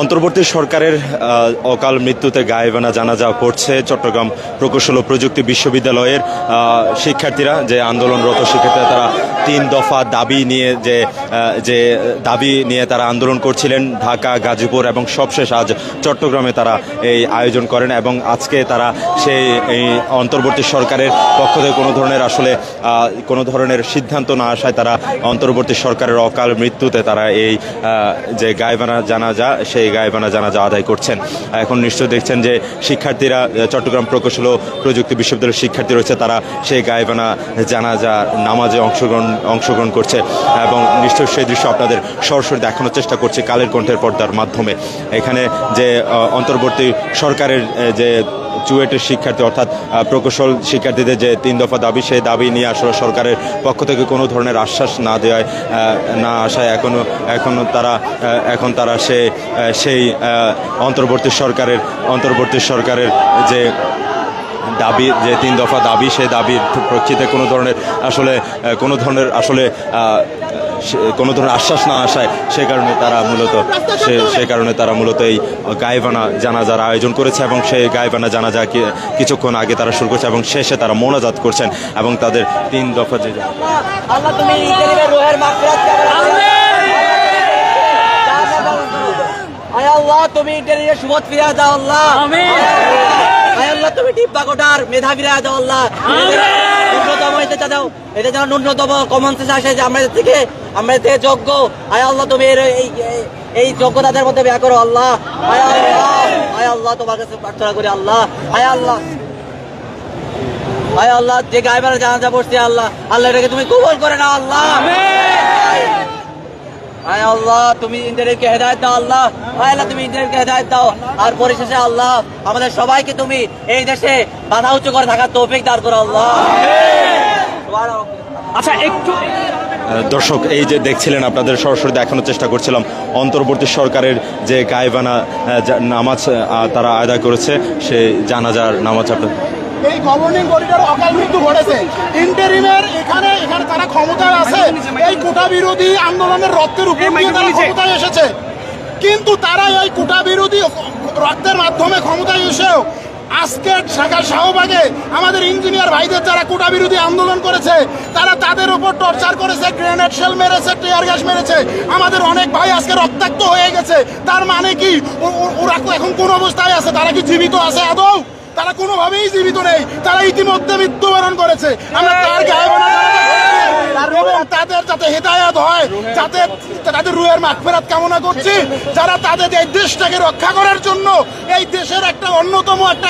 অন্তর্বর্তী সরকারের অকাল মৃত্যুতে গায়েবানা জানাজা পড়ছে চট্টগ্রাম প্রকৌশল ও প্রযুক্তি বিশ্ববিদ্যালয়ের শিক্ষার্থীরা যে আন্দোলনরত শিক্ষার্থীরা তারা তিন দফা দাবি নিয়ে যে যে দাবি নিয়ে তারা আন্দোলন করছিলেন ঢাকা, গাজীপুর এবং সবশেষ আজ চট্টগ্রামে তারা এই আয়োজন করেন এবং আজকে তারা সেই, এই অন্তর্বর্তী সরকারের পক্ষ থেকে কোনো ধরনের আসলে কোনো ধরনের সিদ্ধান্ত না আসায় তারা অন্তর্বর্তী সরকারের অকাল মৃত্যুতে তারা এই যে গায়েবানা জানাজা, সেই গায়েবানা জানাজা আদায় করছেন। এখন নিশ্চয় দেখছেন যে শিক্ষার্থীরা, চট্টগ্রাম প্রকৌশল ও প্রযুক্তি বিশ্ববিদ্যালয়ের শিক্ষার্থী রয়েছে, তারা সেই গায়েবানা জানাজা নামাজে অংশগ্রহণ অংশগ্রহণ করছে এবং নিশ্চয় সেই দৃশ্য আপনাদের সরাসরি দেখানোর চেষ্টা করছে কালের কণ্ঠের পর্দার মাধ্যমে। এখানে যে অন্তর্বর্তী সরকারের যে চুয়েটের শিক্ষার্থী অর্থাৎ প্রকৌশল শিক্ষার্থীদের যে তিন দফা দাবি, সেই দাবি নিয়ে আসলে সরকারের পক্ষ থেকে কোনো ধরনের আশ্বাস না দেওয়ায় না আসায় এখনও এখনও তারা এখন তারা সে সেই অন্তর্বর্তী সরকারের অন্তর্বর্তী সরকারের যে দাবি যে তিন দফা দাবি সেই দাবির প্রেক্ষিতে কোনো ধরনের আসলে কোনো ধরনের আসলে সে- কোনো ধরনের আশ্বাস না আসায় সে কারণে তারা মূলত সে সে কারণে তারা মূলত এই গায়েবানা জানাজার আয়োজন করেছে এবং সেই গায়েবানা জানাজা কিছুক্ষণ আগে তারা শুরু করছে এবং শেষে তারা মোনাজাত করছেন এবং তাদের তিন দফা যে আল্লাহ তুমি ইন্টারিমের রোহের মাগফিরাত কামনা আল্লাহ তুমি ইন্টারিমের সুবত ফিরিয়ে দাও আল্লাহ। আয় আল্লাহ কোটার মেধা দাও আল্লাহ। ন্যূনতম এতে দাও। এতে যেন ন্যূনতম কমন সেন্স আসে যে আমাদের থেকে আমাদের থেকে যোগ্য। আয় আল্লাহ তুমি এই এই- এই যোগ্যতাদের মধ্যে ব্যয় করো আল্লাহ। আয় আল্লাহ আয় আল্লাহ তোমার কাছে প্রার্থনা করি আল্লাহ। আয় আল্লাহ। আয় আল্লাহ যে গাইবার জানাজা পড়ছে আল্লাহ। আল্লাহ এটাকে তুমি কবুল করে না আল্লাহ। আয় আল্লাহ তুমি ইন্টারনেটকে হেদায়ত দাও আল্লাহ। আয় আল্লাহ তুমি ইন্টারনেটকে হেদায়ত দাও। আর পরিশেষে আল্লাহ আমাদের সবাইকে তুমি এই দেশে বাধা উঁচু করে থাকার তৌফিক দান করো আল্লাহ। আচ্ছা একটু দর্শক এই যে দেখছিলেন আপনাদের সরাসরি দেখানোর চেষ্টা করছিলাম। অন্তর্বর্তী সরকারের যে গায়েবানা যা- নামাজ তারা আদায় করেছে সেই জানাজার নামাজ আপনার এই গভর্নিং বডিটার অকাল মৃত্যু ঘটেছে। ইন্টারিমের এখানে এখানে তারা ক্ষমতায় আছে। এই কোটা বিরোধী আন্দোলনের রক্তের উপর দিয়ে তারা ক্ষমতায় এসেছে। কিন্তু তারা এই কোটা বিরোধী রক্তের মাধ্যমে ক্ষমতায় এসেও আজকে ঢাকা শাহবাগে আমাদের ইঞ্জিনিয়ার ভাইদের যারা কোটা বিরোধী আন্দোলন করেছে তারা তাদের উপর টর্চার করেছে গ্রেনেড শেল মেরেছে টিয়ার গ্যাস মেরেছে। আমাদের অনেক ভাই আজকে রক্তাক্ত হয়ে গেছে। তার মানে কি? ওরা এখন কোন অবস্থায় আছে? তারা কি জীবিত আছে আদৌ? তারা কোনোভাবেই জীবিত নেই। তারা ইতিমধ্যে মৃত্যুবরণ করেছে। আমরা তার তাদের যাতে হেদায়াত হয় যাতে তাদের রুয়ের মাগফেরাত কামনা করছি যারা তাদের এই দেশটাকে রক্ষা করার জন্য এই দেশের একটা অন্যতম একটা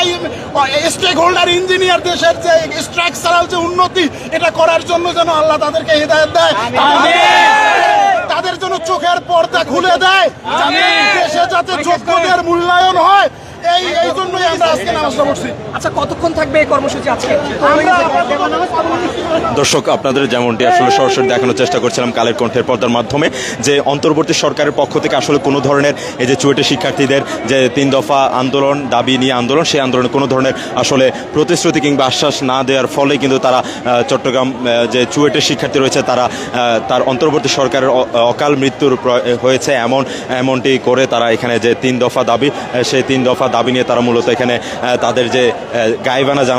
স্টেক হোল্ডার ইঞ্জিনিয়ার দেশের যে স্ট্রাকচারাল যে উন্নতি এটা করার জন্য যেন আল্লাহ তাদেরকে হেদায়ত দেয়। তাদের জন্য চোখের পর্দা খুলে দেয়। দেশে যাতে যোগ্যদের মূল্যায়ন হয়। এই এই জন্যই আমরা আজকে নামাজটা পড়ছি আচ্ছা কতক্ষণ থাকবে এই কর্মসূচি আজকে? দর্শক আপনাদের যেমনটি আসলে সরাসরি দেখানোর চেষ্টা করছিলাম কালের কণ্ঠের পর্দার মাধ্যমে যে অন্তর্বর্তী সরকারের পক্ষ থেকে আসলে কোনো ধরনের এই যে চুয়েটের শিক্ষার্থীদের যে তিন দফা আন্দোলন দাবি নিয়ে আন্দোলন সেই আন্দোলনে কোনো ধরনের আসলে প্রতিশ্রুতি কিংবা আশ্বাস না দেওয়ার ফলে কিন্তু তারা চট্টগ্রাম যে চুয়েটের শিক্ষার্থী রয়েছে তারা তার অন্তর্বর্তী সরকারের অ- অকাল মৃত্যুর হয়েছে এমন এমনটি করে তারা এখানে যে তিন দফা দাবি সেই তিন দফা দাবি নিয়ে তারা মূলত এখানে তাদের যে গাইবানা জানা